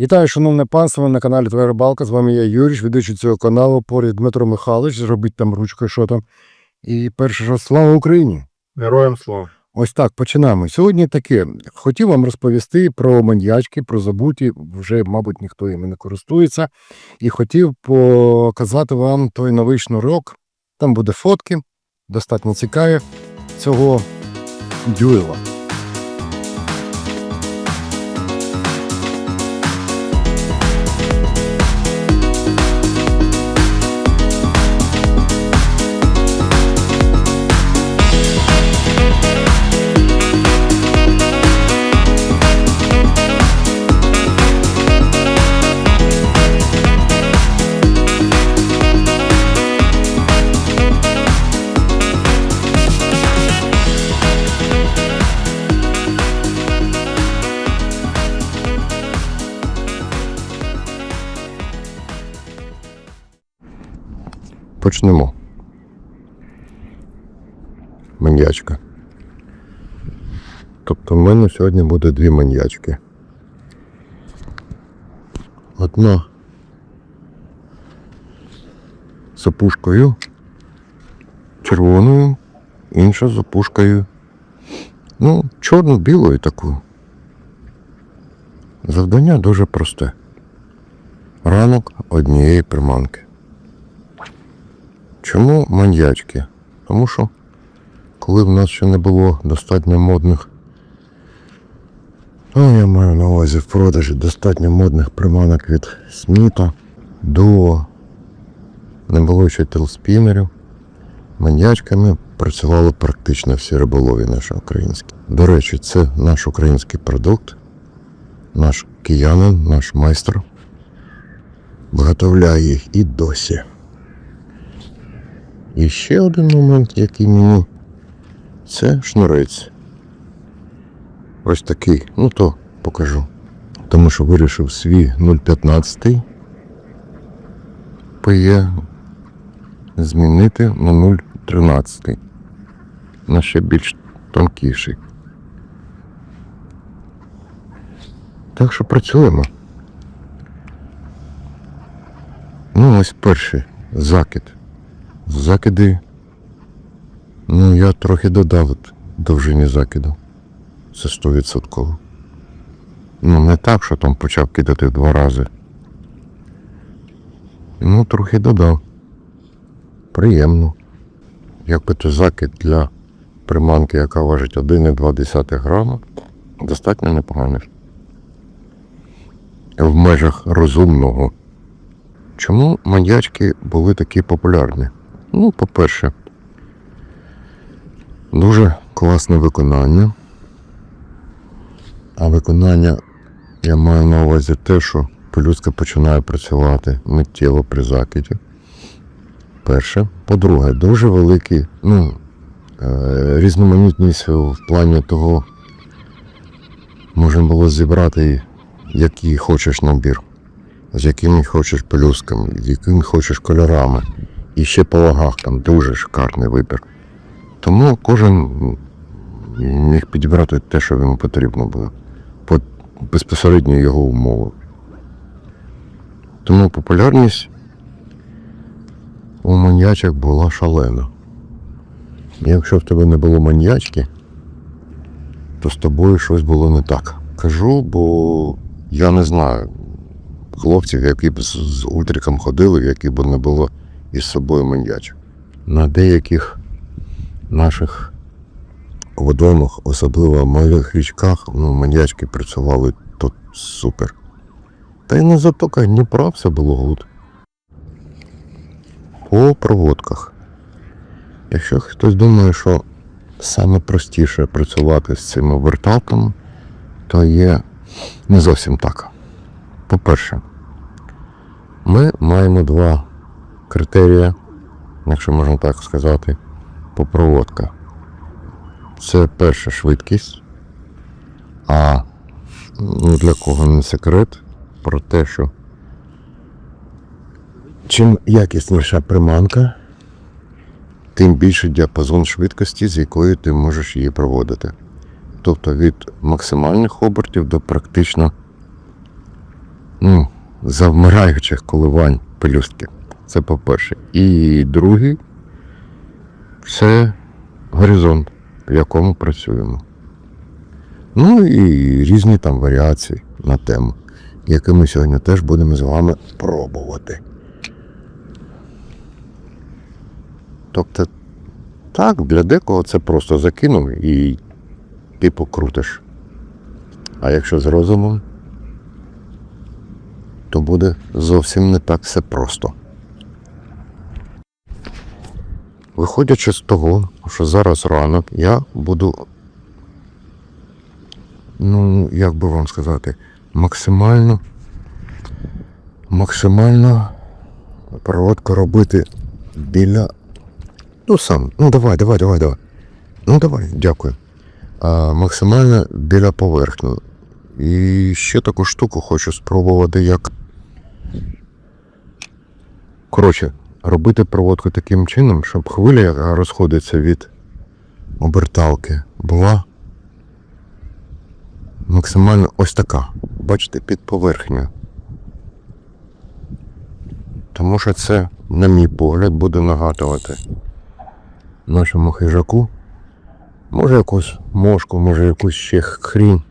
Вітаю, шановне панство, на каналі Твоя Рибалка. З вами я Юрій, ведучий цього каналу, поряд Дмитро Михайлович, зробіть там ручкою, що там. І перше, що слава Україні! Героям слава. Ось так, починаємо. Сьогодні таке. Хотів вам розповісти про маньячки, про забуті. Вже, мабуть, ніхто іми не користується. І хотів показати вам той новий шнурок. Там буде фотки, достатньо цікаві цього дюйла. Почнемо. Маньячка. Тобто в мене сьогодні буде дві маньячки. Одна з опушкою червоною, інша з опушкою, ну, чорно-білою такою. Завдання дуже просте. Ранок однієї приманки. Чому маньячки? Тому що коли в нас ще не було достатньо модних, ну я маю на увазі в продажі достатньо модних приманок від Сміта до не було ще телспінерів, маньячками працювали практично всі риболові наші українські. До речі, це наш український продукт, наш киянин, наш майстер виготовляє їх і досі. І ще один момент, який мені це шнурець. Ось такий, ну то покажу. Тому що вирішив свій 0,15 ПЕ змінити на 0,13. На ще більш тонкіший. Так що працюємо. Ну, ось перший закид. Закиди. Ну, я трохи додав довжині закиду. Це 100%. Ну, не так, що там почав кидати два рази. Ну, трохи додав. Приємно. Якби то закид для приманки, яка важить 1,2 грама, достатньо непоганий. В межах розумного. Чому маньячки були такі популярні? Ну, по-перше, дуже класне виконання. А виконання я маю на увазі те, що пелюстка починає працювати миттєво при закиді. Перше. По-друге, дуже великий, ну, е, різноманітність в плані того, можна було зібрати який хочеш набір, з якими хочеш пелюстками, з якими хочеш кольорами. І ще по вагах там дуже шикарний вибір. Тому кожен міг підібрати те, що йому потрібно було. По безпосередньо його умови. Тому популярність у маньячок була шалена. Якщо в тебе не було маньячки, то з тобою щось було не так. Кажу, бо я не знаю хлопців, які б з, ультриком ходили, які б не було із собою маньячок. На деяких наших водоймах, особливо в малих річках, ну, маньячки працювали тут супер. Та й на затоках Дніпра все було гуд. По проводках. Якщо хтось думає, що саме простіше працювати з цими верталками, то є не зовсім так. По-перше, ми маємо два критерії, якщо можна так сказати, по проводках. Це перша швидкість, а ну, для кого не секрет про те, що чим якісніша приманка, тим більший діапазон швидкості, з якою ти можеш її проводити. Тобто від максимальних обертів до практично завмираючих коливань пелюстки. Це по-перше. І другий це горизонт, в якому працюємо. Ну і різні там варіації на тему, які ми сьогодні теж будемо з вами пробувати. Тобто, так, для декого це просто закинув і типу крутиш. А якщо з розумом, то буде зовсім не так все просто. Виходячи з того, що зараз ранок, я буду, ну, як би вам сказати, максимально, максимально проводку робити біля. Ну сам, ну давай, давай, давай, давай. Ну давай, дякую. А, максимально біля поверхні. І ще таку штуку хочу спробувати, як. Коротше, робити проводку таким чином, щоб хвиля, яка розходиться від оберталки, була максимально ось така. Бачите, під поверхнею. Тому що це, на мій погляд, буде нагадувати нашому хижаку. Може якусь мошку, може якусь ще хрінь,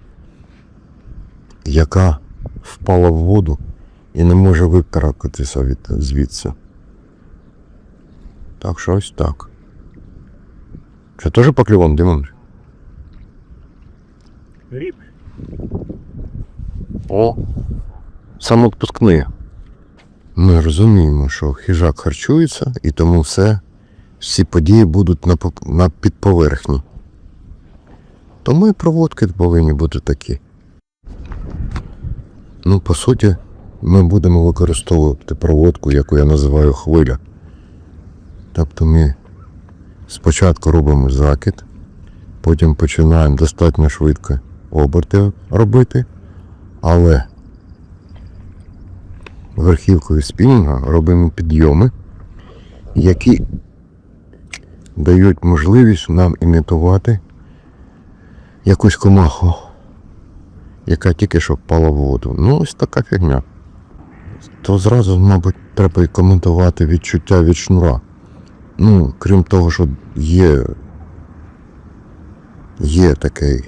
яка впала в воду і не може викаракатися звідси. Так що ось так. Це теж поклювом, Димон? Гріб. О, самоотпускний. Ми розуміємо, що хижак харчується, і тому все, всі події будуть на, на підповерхні. Тому і проводки повинні бути такі. Ну, по суті, ми будемо використовувати проводку, яку я називаю хвиля. Тобто ми спочатку робимо закид, потім починаємо достатньо швидко оберти робити, але верхівкою спінінга робимо підйоми, які дають можливість нам імітувати якусь комаху, яка тільки що впала в воду. Ну, ось така фігня. То зразу, мабуть, треба і коментувати відчуття від шнура. Ну, крім того, що є, є таке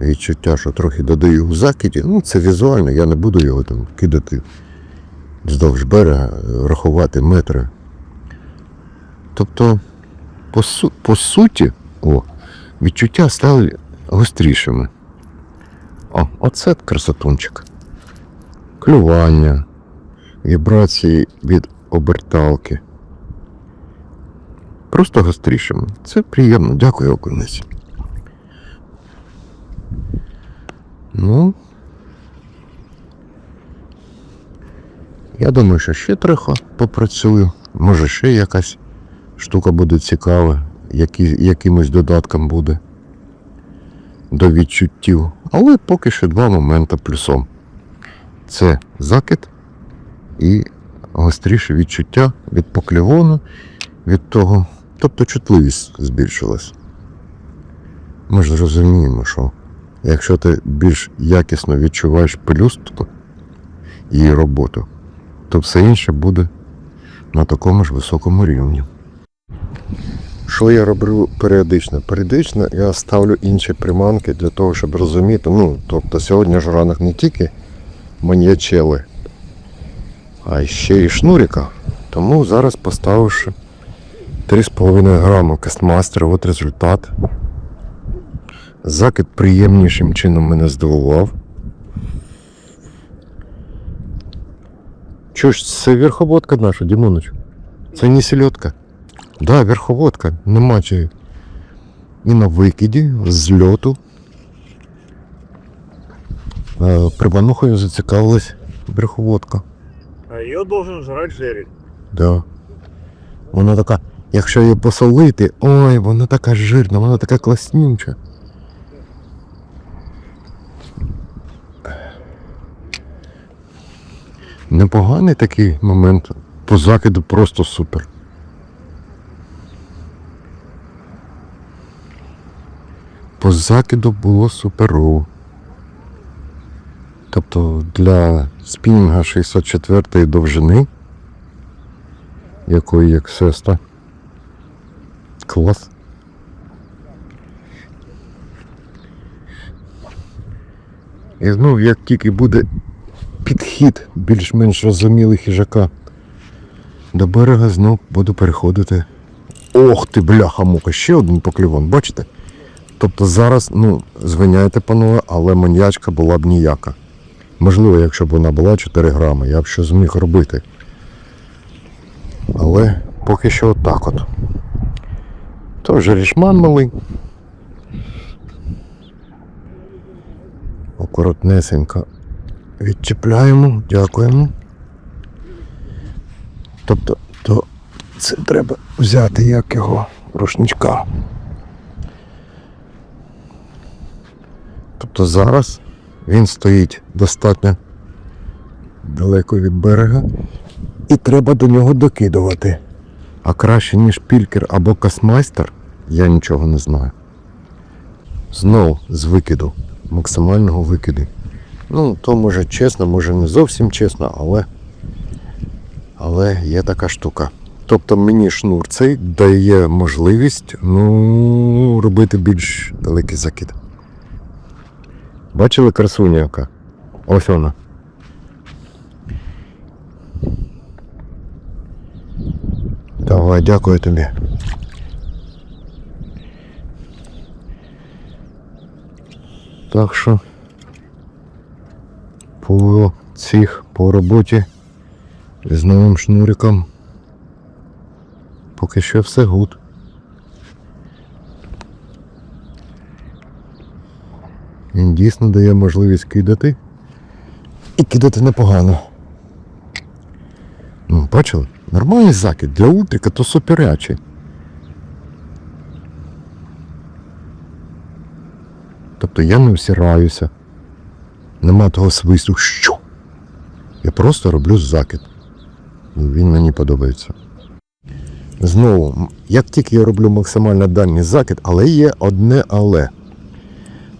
відчуття, що трохи додаю в закиді, ну це візуально, я не буду його там кидати вздовж берега, рахувати метри. Тобто, по, су- по суті, о, відчуття стали гострішими. О, оце красотунчик. Клювання, вібрації від оберталки. Просто гострішими. Це приємно. Дякую, окунець. Ну. Я думаю, що ще трохи попрацюю. Може ще якась штука буде цікава, які, якимось додатком буде до відчуттів. Але поки що два моменти плюсом. Це закид і гостріше відчуття від поклівону, від того. Тобто чутливість збільшилась. Ми ж розуміємо, що якщо ти більш якісно відчуваєш пелюстку і роботу, то все інше буде на такому ж високому рівні. Що я роблю періодично? Періодично я ставлю інші приманки для того, щоб розуміти. Ну, тобто сьогодні ж ранок не тільки маньячели, а ще й шнуріка. Тому зараз поставивши 3,5 грама кастмастер, от результат. Закид приємнішим чином мене здивував. Чого ж це верховодка наша, Дімоныч? Це не сельодка. Да, верховодка, нема чи. І на викиді, з льоту. Е, Приманухою зацікавилась верховодка. А ее должен жрать жерель. Да. Вона така, якщо її посолити, ой, вона така жирна, вона така класнюча. Непоганий такий момент. По закиду просто супер. По закиду було суперово. Тобто для спінінга 64-ї довжини, якої як сеста. Клас. І ну, як тільки буде підхід більш-менш зрозумілий хижака до берега, знов буду переходити. Ох ти, бляха-муха, ще один поклівон, бачите? Тобто зараз, ну, звиняйте, панове, але маньячка була б ніяка. Можливо, якщо б вона була 4 грами, я б що зміг робити. Але поки що отак от. Тож рішман малий. Акуратнесенько відчіпляємо, дякуємо. Тобто, то це треба взяти як його рушничка. Тобто зараз він стоїть достатньо далеко від берега і треба до нього докидувати. А краще, ніж пількер або космайстер, я нічого не знаю. Знов з викиду, максимального викиду. Ну, то може чесно, може не зовсім чесно, але, але є така штука. Тобто мені шнур цей дає можливість ну, робити більш далекий закид. Бачили красуня яка? Ось вона. Давай, дякую тобі. Так що по цих по роботі з новим шнуриком поки що все гуд. Він дійсно дає можливість кидати. І кидати непогано. Ну, бачили? Нормальний закид для ультрика то суперячий. Тобто я не всираюся. Нема того свисту, що? Я просто роблю закид. Він мені подобається. Знову, як тільки я роблю максимально дальній закид, але є одне але.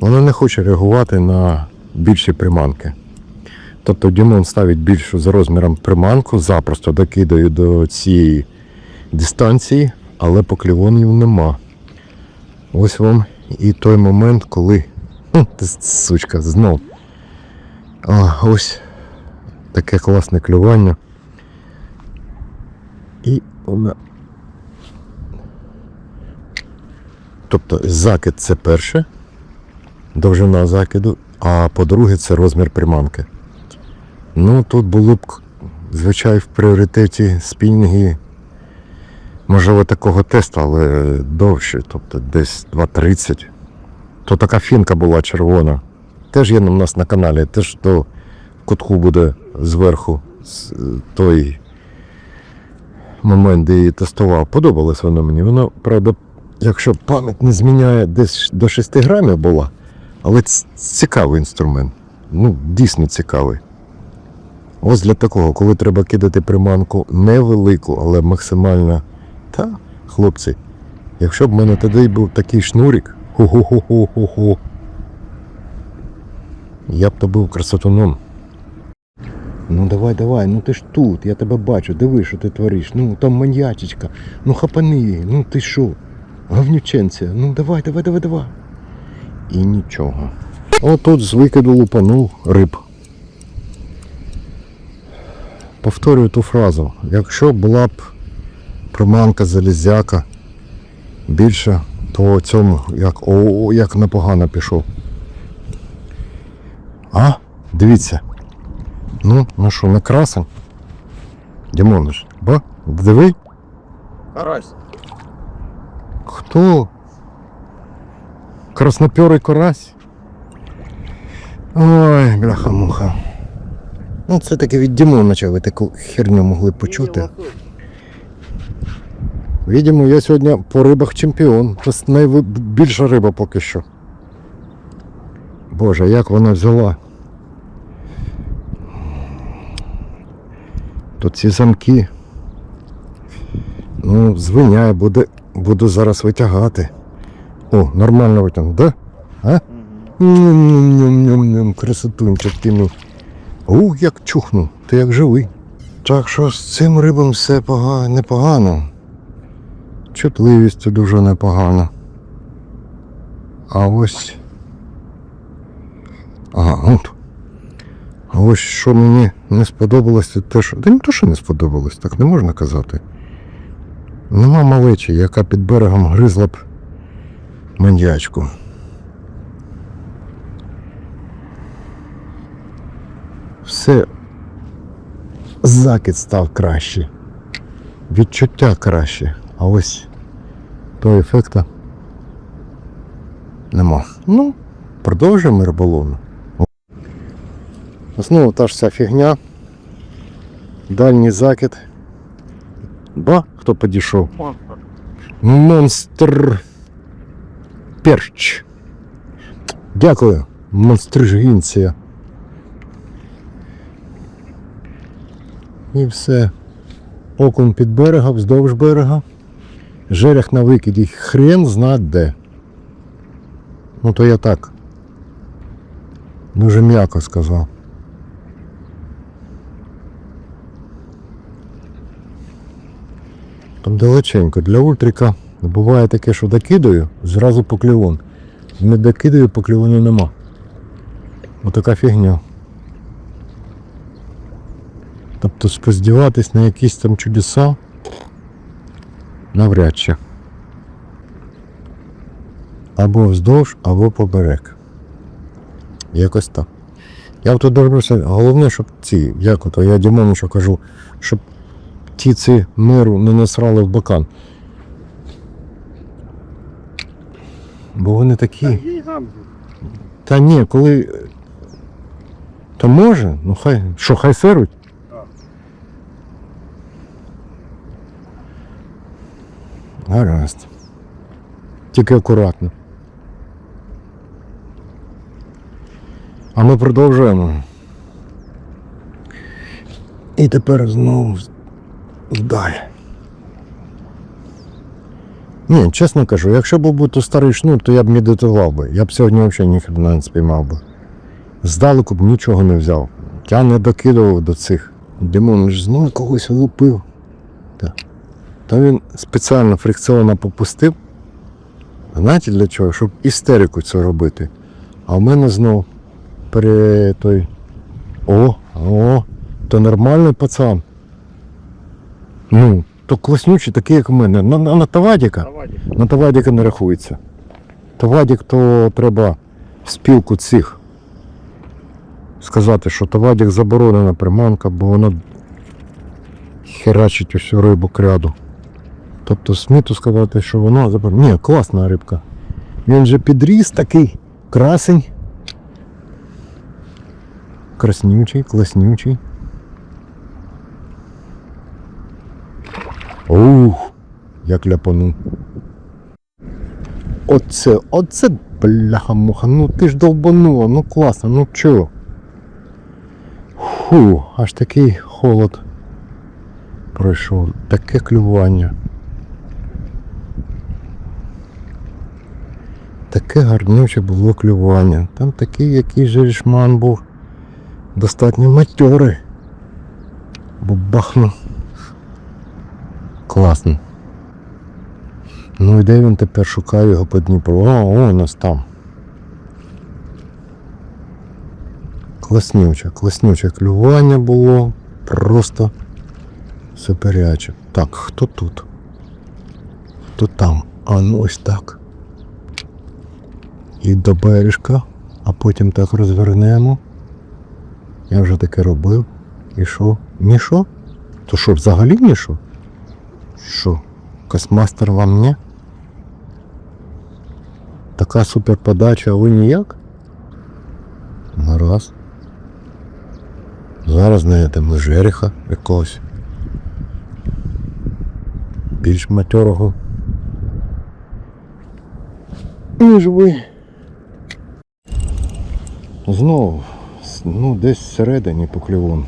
Вона не хоче реагувати на більші приманки. Тобто Дімон ставить більшу за розміром приманку, запросто докидаю до цієї дистанції, але поклівонів нема. Ось вам і той момент, коли. Сучка, знов. А, ось таке класне клювання. І вона. Тобто закид це перше, довжина закиду, а по-друге, це розмір приманки. Ну, тут було б, звичайно, в пріоритеті спінінги, можливо, такого тесту, але довше, тобто десь 2.30. То така фінка була червона. Теж є у нас на каналі, теж то в кутку буде зверху з- той момент, де її тестував. Подобалось воно мені. Воно, правда, якщо пам'ять не зміняє, десь до 6 грамів була, але цікавий інструмент. Ну, дійсно цікавий. Ось для такого, коли треба кидати приманку невелику, але максимально. Та, хлопці, якщо б в мене тоді був такий шнурик, ху-ху-ху-ху-ху-ху, я б то був красотуном. Ну давай, давай, ну ти ж тут, я тебе бачу, диви, що ти твориш. Ну там маньячечка, ну хапани її, ну ти що? Говнюченця, ну давай, давай, давай, давай. І нічого. Отут з викиду лупанув риб. Повторюю ту фразу. Якщо була б приманка залізяка більше, то цьому як, о, як непогано пішов. А, дивіться. Ну, ну що, не красен? Дімониш, ба? Диви? Карась. Хто? Краснопьорий карась? Ой, бляха-муха. Ну, це таки від Дімонича ви таку херню могли почути. Відомо, я сьогодні по рибах чемпіон. Це найбільша риба поки що. Боже, як вона взяла. Тут ці замки. Ну, звиняє, буде, буду зараз витягати. О, нормально витягнув, да? А? Ням-ням-ням-ням, красотунчик ти мій. Ух, як чухнув, ти як живий. Так що з цим рибом все пога... непогано. Чутливість дуже непогана. А ось. Ага, от. А ось що мені не сподобалось, це те, що. Та не то, що не сподобалось, так не можна казати. Нема малечі, яка під берегом гризла б маньячку. Все закид став краще. Відчуття краще. А ось того ефекта нема. Ну, продовжуємо риболовну. Знову та ж ця фігня. Дальній закид. Ба, хто підійшов? Монстр перч. Дякую, монстрижгінція. І все. Окунь під берегом, вздовж берега. Жерех на викиді. Хрен зна де. Ну то я так. Дуже м'яко сказав. Там далеченько. Для ультрика буває таке, що докидаю, зразу поклівон. Не докидаю, поклівону нема. Отака фігня. Тобто сподіватись на якісь там чудеса навряд чи. Або вздовж, або поберег. Якось так. Я тут дивлюся, головне, щоб ці, як ото я Дімону кажу, щоб птиці миру не насрали в бокан. Бо вони такі. Та ні, коли. Та може, ну хай. Що, хай серуть? Гаразд. Тільки акуратно. А ми продовжуємо. І тепер знову вдаль. Ні, чесно кажу, якщо б був то старий шнур, то я б медитував би. Я б сьогодні взагалі ніхрена не спіймав би. Здалеку б нічого не взяв. Я не докидував до цих. Димон ж знову когось лупив. Та він спеціально фрикціонно попустив. Знаєте для чого? Щоб істерику це робити. А в мене знов пере той. О, о, то нормальний пацан. Ну, то класнючий, такий, як у мене. На, на, на Тавадіка. На Тавадіка не рахується. Тавадік то треба в спілку цих. Сказати, що Тавадік заборонена приманка, бо вона херачить усю рибу кряду. Тобто сміту сказати, що вона заборонена. Ні, класна рибка. Він же підріс такий, красень. Краснючий, класнючий. Ух, як ляпану. Оце, оце, бляха-муха, ну ти ж долбанула, ну класно, ну чо? Фу, аж такий холод пройшов, таке клювання. Таке гарнюче було клювання. Там такий який же рішман був. Достатньо матьорий. Бабахну. Класно. Ну і де він тепер шукає його по Дніпру? О, о, у нас там. Класнюче, класнюче клювання було. Просто суперяче. Так, хто тут? Хто там? А ну ось так. І до бережка, а потім так розвернемо. Я вже таке робив. І що? Ні що? То що, взагалі ні що? Космастер вам не? Така супер подача, а ви ніяк? Ну раз. Зараз знайдемо жереха якогось. Більш матьорого. Ніж ви. Знову, ну десь всередині поклювон.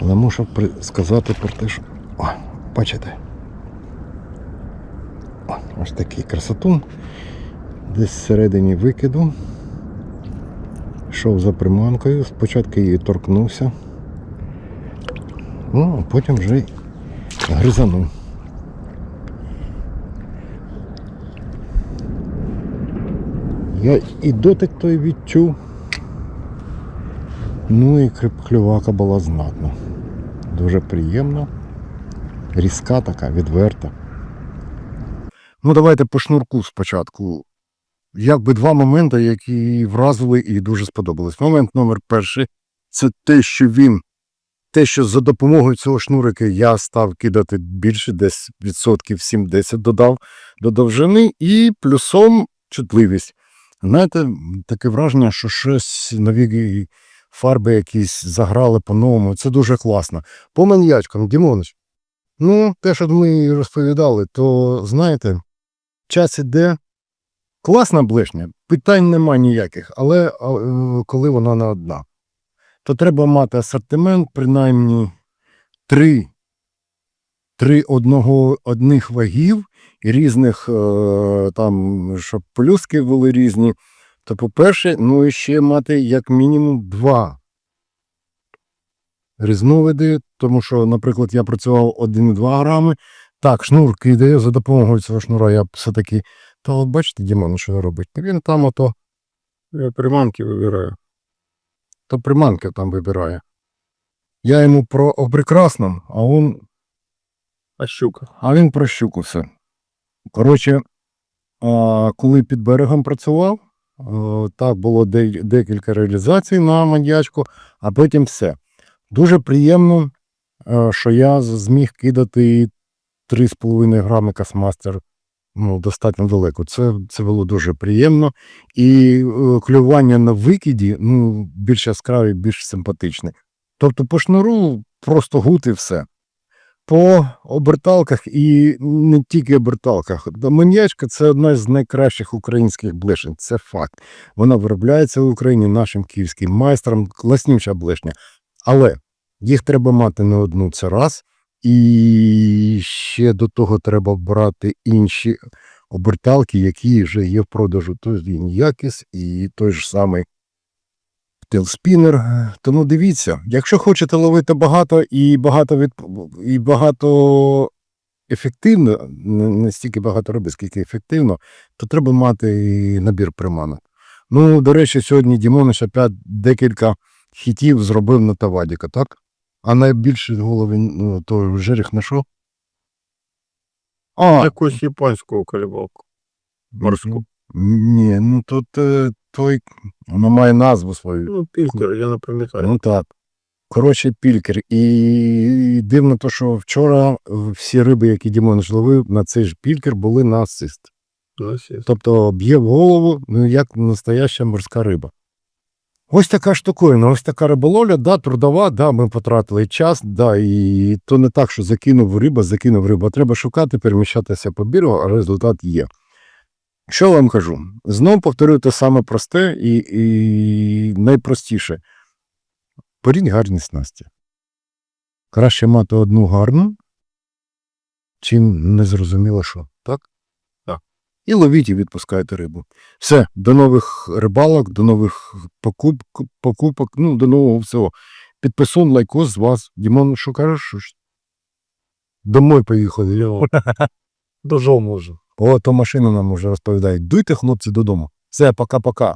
Але мушу сказати про те, що. О, бачите. О, ось такий красотун. Десь всередині викиду. йшов за приманкою, спочатку її торкнувся. Ну, а потім вже гризанув. Я і дотик той відчув. Ну і клювака була знатна. Дуже приємно. Різка така, відверта. Ну, давайте по шнурку спочатку. Якби два моменти, які вразили і дуже сподобались. Момент номер перший це те, що він, те, що за допомогою цього шнурика я став кидати більше, десь відсотків 7-10 додав до довжини, і плюсом чутливість. Знаєте, таке враження, що щось нові фарби якісь заграли по-новому. Це дуже класно. По маньячкам, Дімонич. Ну, те, що ми розповідали, то знаєте, час іде. Класна блешня, питань нема ніяких, але е, коли вона не одна, то треба мати асортимент, принаймні три, три одного, одних вагів різних, е, там, щоб плюски були різні. То, по-перше, ну і ще мати як мінімум два різновиди, тому що, наприклад, я працював 1,2 грами. Так, шнур кидає за допомогою цього шнура, я все-таки. То от бачите, Дімон, що робить? Він там ото, Я приманки выбираю. то приманки там вибирає. Я йому про о прекрасному, а він, А щука? а він про щуку все. Коротше, коли під берегом працював, так було де- декілька реалізацій на мандячку, а потім все. Дуже приємно, е, що я зміг кидати 3,5 грами касмастер ну, достатньо далеко. Це, це було дуже приємно. І е, клювання на викиді ну, більш яскраві, більш симпатичне. Тобто по шнуру просто гуд і все. По оберталках і не тільки оберталках. Та це одна з найкращих українських блешень. Це факт. Вона виробляється в Україні нашим київським майстром, класнюча блешня. Але їх треба мати не одну це раз. І ще до того треба брати інші оберталки, які вже є в продажу. Тобто він якіс і той ж самий Телспінер. Тому дивіться, якщо хочете ловити багато і багато від і багато ефективно, не стільки багато риби, скільки ефективно, то треба мати і набір приманок. Ну, до речі, сьогодні Дімониш опять декілька хітів зробив на Тавадіка, так? А найбільше голови ну, то жерех на що? А, Якусь японську колебалку. Морську. Ні, ну тут е, той, воно має назву свою. Ну, пількер, я не пам'ятаю. Ну так. Коротше, пількер. І дивно, то, що вчора всі риби, які Дімон ловив, на цей ж пількер були на асист. Тобто б'є в голову, ну як настояща морська риба. Ось така штуковина, ось така риболовля, да, трудова, да, ми потратили час, да, і то не так, що закинув риба, закинув риба. Треба шукати, переміщатися по берегу, а результат є. Що вам кажу? Знову повторюю те саме просте і, і найпростіше. Беріть гарні снасті. Краще мати одну гарну, чим незрозуміло що, так? Так. І ловіть і відпускайте рибу. Все, до нових рибалок, до нових покуп, покупок, ну, до нового всього. Підписон, лайкос з вас. Дімон, що кажеш? Домой поїхали. Я- Дожов можу. О, то машина нам вже розповідають. Дуйте, хлопці, додому. Все, пока-пока.